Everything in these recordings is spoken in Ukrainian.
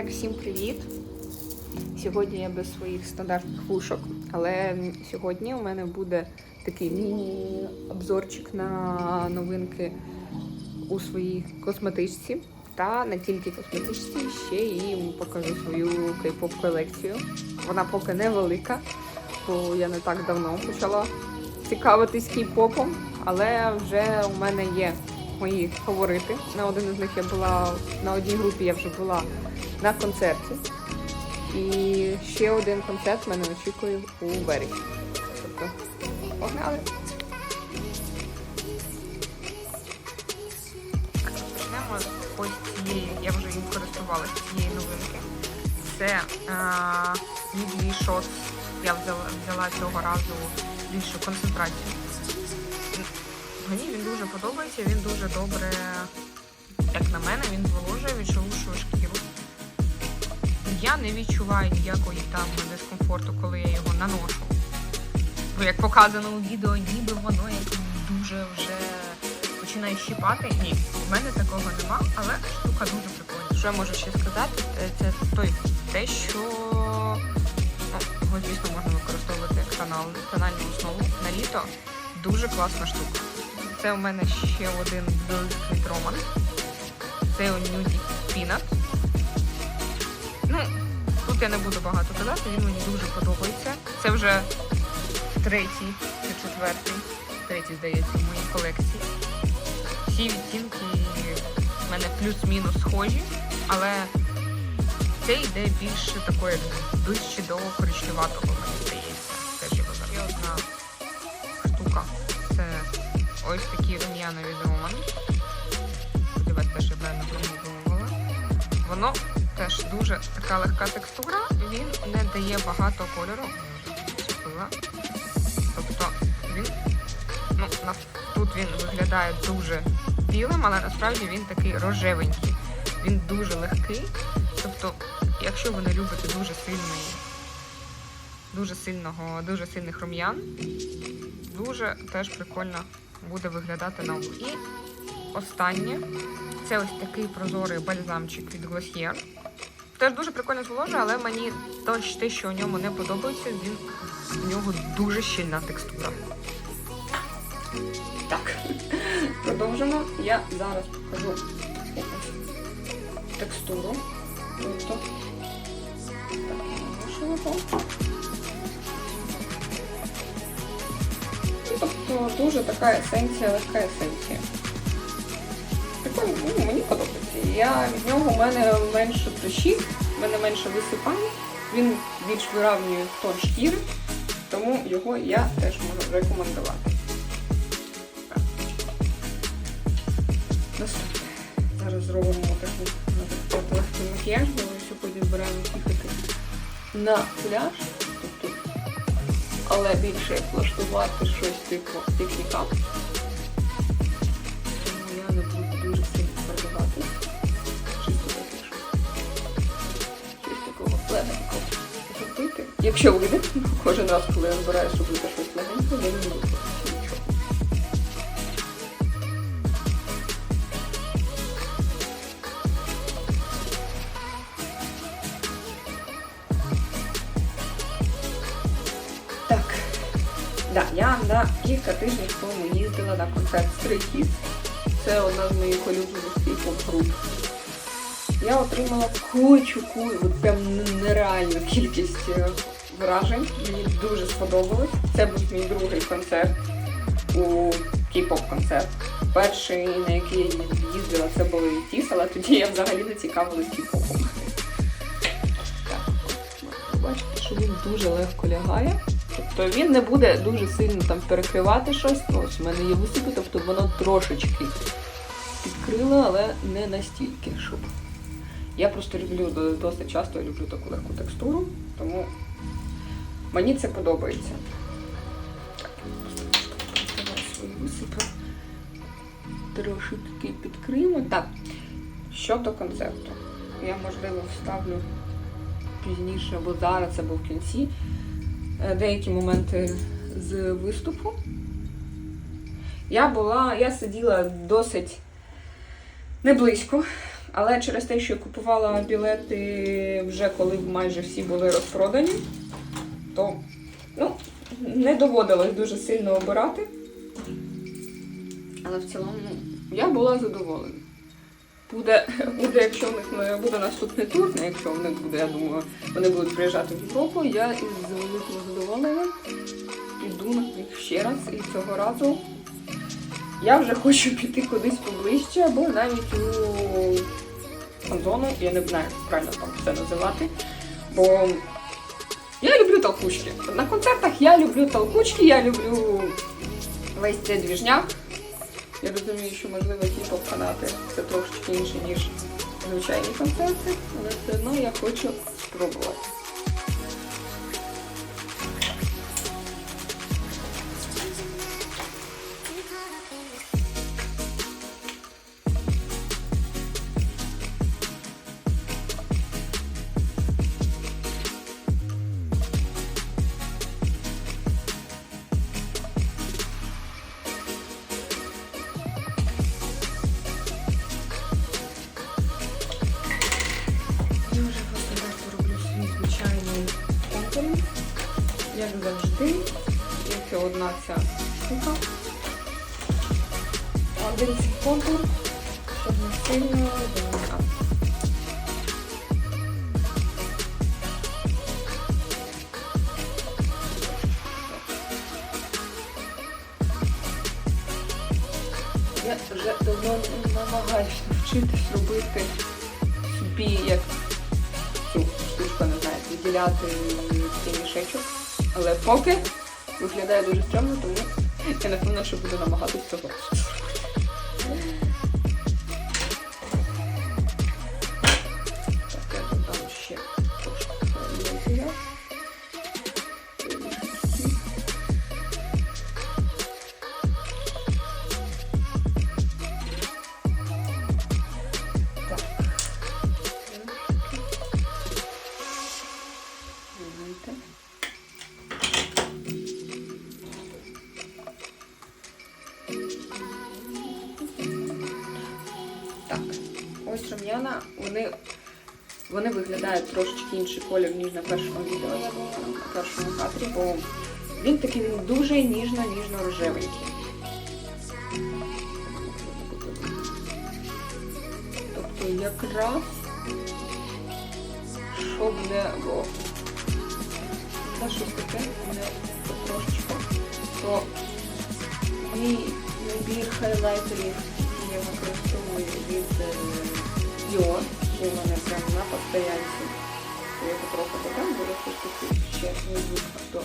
Так, всім привіт! Сьогодні я без своїх стандартних вушок, але сьогодні у мене буде такий міні-обзорчик на новинки у своїй косметичці. Та не тільки косметичці, ще і покажу свою кей-поп колекцію. Вона поки невелика, бо я не так давно почала цікавитись кей-попом, але вже у мене є мої фаворити. На один із них я була на одній групі, я вже була на концерті. І ще один концерт мене очікує у вересні. Тобто, погнали! Почнемо ось цієї, я вже їм користувалася цієї новинки. Це Мідлі Шот. Я взяла, взяла цього разу більшу концентрацію. Мені він дуже подобається, він дуже добре, як на мене, він зволожує, відшелушує шкіру. Я не відчуваю ніякої там дискомфорту, коли я його наношу. Бо як показано у відео, ніби воно як дуже вже починає щипати. Ні, в мене такого нема, але штука дуже прикольна. Що я можу ще сказати, Е, це той те, що ну, його, звісно, можна використовувати як тонал, тональну основу на літо. Дуже класна штука. Це у мене ще один великий роман. Це у Нюді Пінат. Я не буду багато казати, він мені дуже подобається. Це вже третій чи четвертий, третій, здається, в моїй колекції. Всі відтінки в мене плюс-мінус схожі, але це йде більше такої ближче до коричневатого, мені здається. Теж його. Є одна штука. Це ось такі рум'янові роман. Сподіваюсь, що я правильно промовила. Воно теж дуже така легка текстура, він не дає багато кольору. Тобто він, ну, тут він виглядає дуже білим, але насправді він такий рожевенький. Він дуже легкий. Тобто, якщо ви не любите дуже сильний, дуже сильного, дуже сильних рум'ян, дуже теж прикольно буде виглядати на. І останнє це ось такий прозорий бальзамчик від Glossier. Теж дуже прикольно зволожує, але мені те, що у ньому не подобається, він у нього дуже щільна текстура. Так, продовжимо. Я зараз покажу текстуру. Тобто, так, Тобто дуже така есенція, легка есенція. Прикольно, ну, мені подобається. Я від нього у мене менше прищів, в мене менше висипань, він більш виравнює тон шкіри, тому його я теж можу рекомендувати. Наступне. Зараз зробимо таку легкий макіяж, бо ми сьогодні збираємо їхати на пляж. Тобто, але більше влаштувати щось типу пікніка. Якщо вийде, кожен раз, коли я збираюсь робити щось легеньке, я не буду. Так. Да, я на кілька тижнів тому їздила на концерт Stray. Це одна з моїх улюблених кей-поп груп. Я отримала кучу кучу, прям нереальну кількість е, вражень. Мені дуже сподобалось. Це був мій другий концерт у кей-поп концерт. Перший, на який я їздила, це був Тіс, але тоді я взагалі не цікавилась кей-попом. Бачите, що він дуже легко лягає. Тобто він не буде дуже сильно там перекривати щось. Ну, Ось у мене є висипи, тобто воно трошечки підкрило, але не настільки, щоб. Я просто люблю досить часто люблю таку легку текстуру, тому мені це подобається. Трошки підкримо. Так, щодо концерту. Я, можливо, вставлю пізніше або зараз, або в кінці е, деякі моменти з виступу. Я була, я сиділа досить не близько, Але через те, що я купувала білети вже коли майже всі були розпродані, то ну, не доводилось дуже сильно обирати. Але в цілому ну, я була задоволена. Буде, буде, якщо у них буде наступний тур, не якщо у них буде, я думаю, вони будуть приїжджати в Європу, я із великим задоволенням піду на них ще раз і цього разу я вже хочу піти кудись поближче, або навіть у фан-зону, я не знаю, як правильно там це називати. Бо я люблю толкучки. На концертах я люблю толкучки, я люблю весь цей двіжняк. Я розумію, що можливо ті фанати це трошечки інше, ніж звичайні концерти, але все одно я хочу спробувати. Одна ця штука. Один цей контур, щоб не сильно замикати. Я вже давно намагаюся навчитись робити собі як цю штучку, не знаю, виділяти цей мішечок. Але поки виглядає дуже стрьомно, тому я напевно, що буду намагатися цього. Вони, вони виглядають трошечки інший колір, ніж на першому відео, на першому кадрі, бо він такий він дуже ніжно-ніжно-рожевенький. Тобто якраз щоб не було. Щось таке, не трошечки. То мій набір хайлайтерів я використовую від е, У мене прямо на постоянці. Я його трохи додам, ще не звикла до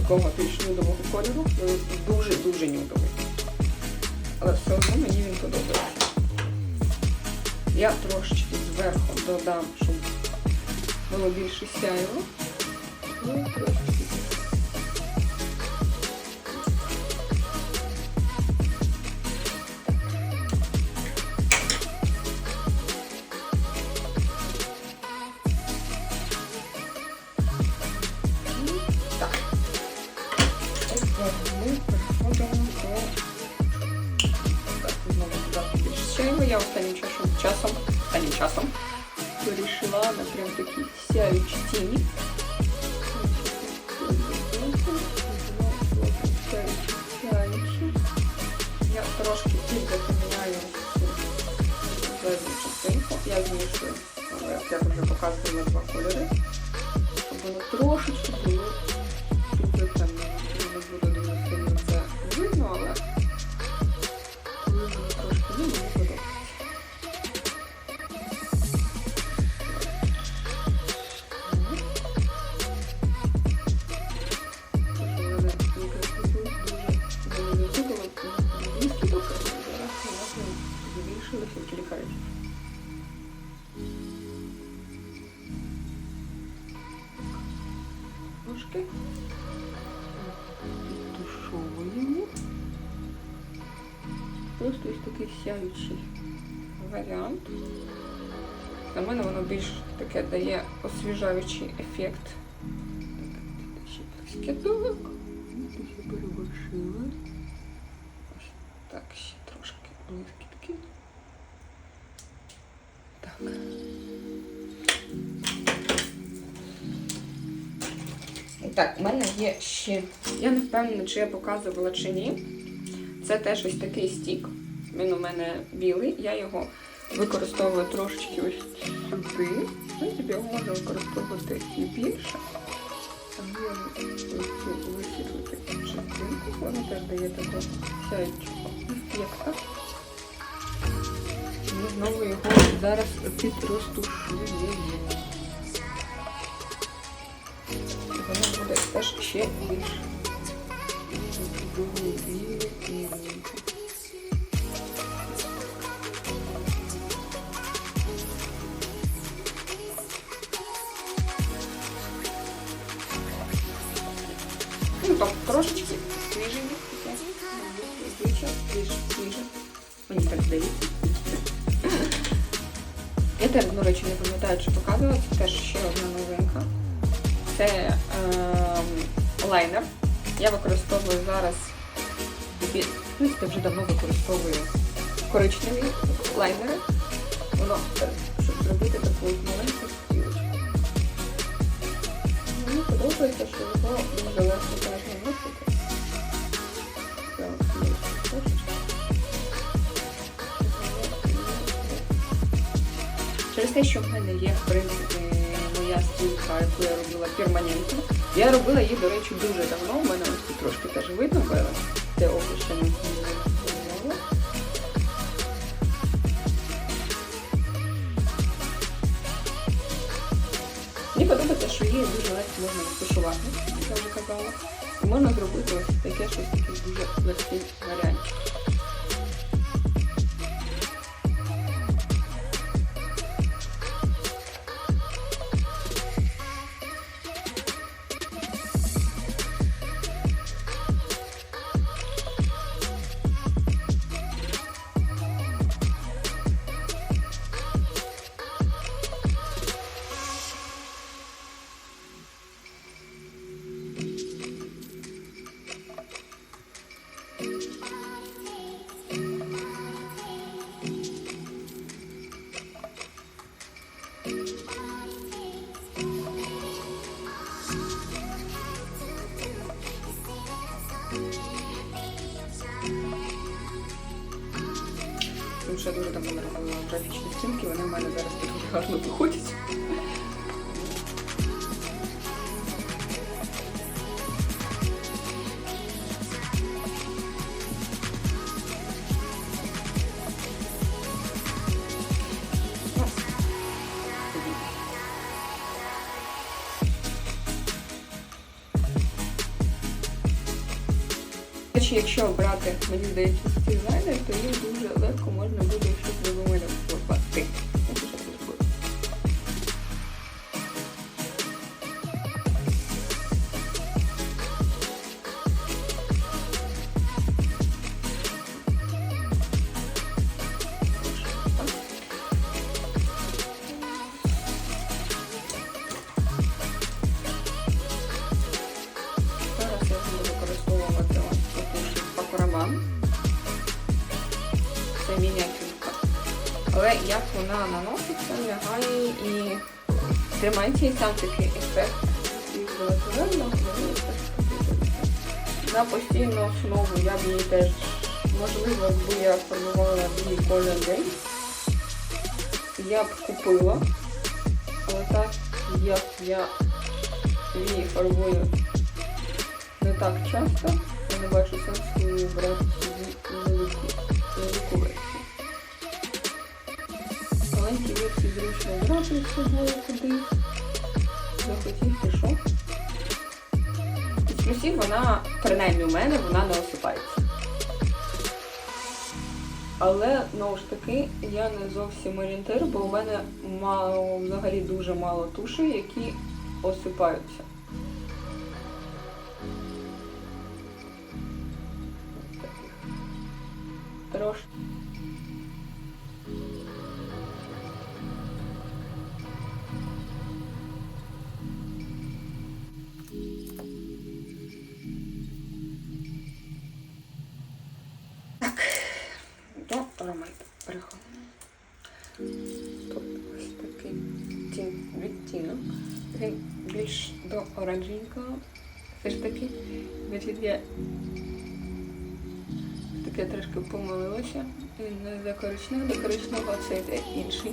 такого більш нюдового кольору. Дуже-дуже нюдовий. Але все одно мені він подобається. Я трошечки зверху додам, щоб було більше сяйво. Ну і трошки. Останнім часом вирішила на прям такі сяючі тіні. Сяючі. Я трошки підзапоминаю цю верхню частинку. Я змішую, але як я вже показувала два кольори, щоб воно трошечки ось варіант. На мене воно більш таке дає освіжаючий ефект. Так, ще. Ще переборшила. Ось так, ще трошки блискітки. Так. Так. І Так, у мене є ще. Я не впевнена, чи я показувала чи ні. Це теж ось такий стік. Він у мене білий, я його використовую трошечки ось сюди. В принципі, його можна використовувати і більше. Висвітлити частинку, вона теж дає таку сяючого ефекта. І знову його зараз підростушуємо. Воно буде теж ще більш Я використовую зараз, в принципі, вже давно використовую коричневі лайнери. Воно, щоб зробити таку маленьку стрілочку. Мені подобається, що його дуже легко є трошечки. Через те, що в мене є, в принципі, моя стілька, яку я робила перманентно. Я робила її, до речі, дуже давно. У мене ось тут трошки теж видно, бо це не. Мені подобається, що її дуже легко можна розташувати, як я вже казала. І можна зробити ось таке щось таке дуже легкий варіантик. Графічні вони в мене зараз дуже гарно виходять. Якщо брати, мені здається, ці лайнер, то їх дуже легко можна буде щось вималювати. Вона наноситься, лягає і тримається і сам такий ефект зеленого. На постійну основу я б її теж, можливо, якби я формувала її кожен день, я б купила. Але так, як я її фарбую не так часто, я не бачу сенсу брати зручно брати з собою кудись. Захотів, пішов. Плюсів вона, принаймні у мене, вона не осипається. Але, знову ж таки, я не зовсім орієнтир, бо у мене мало, взагалі дуже мало туші, які осипаються. Трошки. Він більш до оранжевенького. Все ж таки, значить, я таке трошки помилилася. Він до коричневого, до коричневого це інший.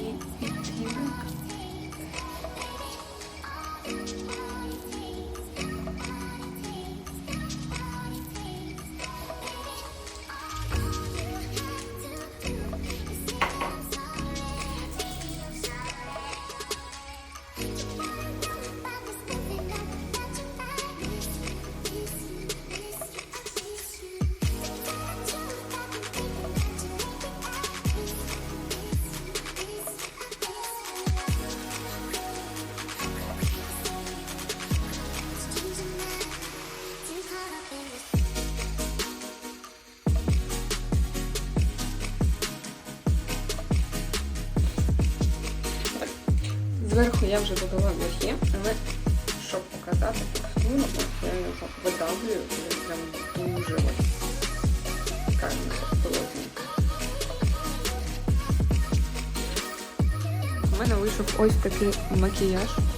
І відтінок. Я вже додала глухі, але щоб показати текстуру, я його видавлюю, він прям дуже холодненько. У мене вийшов ось такий макіяж.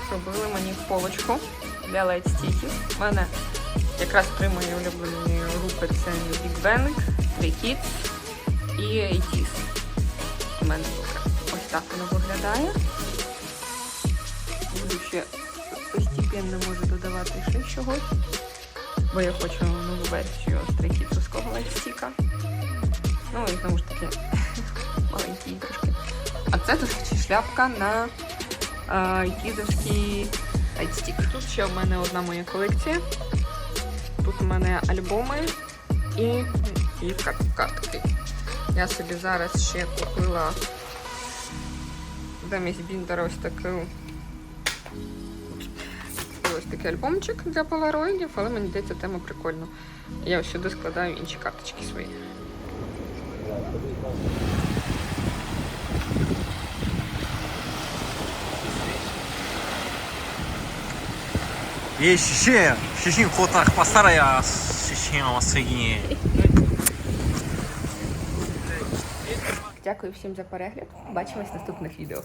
На днях робили мені полочку для лайт-стіків. У мене якраз три мої улюблені групи це Big Bang, Three Kids і ATEEZ. У мене ось так воно виглядає. Буду ще постепенно можу додавати ще чогось. Бо я хочу нову версію стрейкітовського лайфстіка. Ну і знову ж таки маленький іграшки. А це, до шляпка на кідовський лайфстік. Тут ще в мене одна моя колекція. Тут у мене альбоми і, і картки. Я собі зараз ще купила замість біндера ось таку ось такий альбомчик для полароїдів, але мені здається, тема прикольна. Я сюди складаю інші карточки свої. Я ще, ще хотах постарая, ще осені. Дякую всім за перегляд. Бачимось в наступних відео.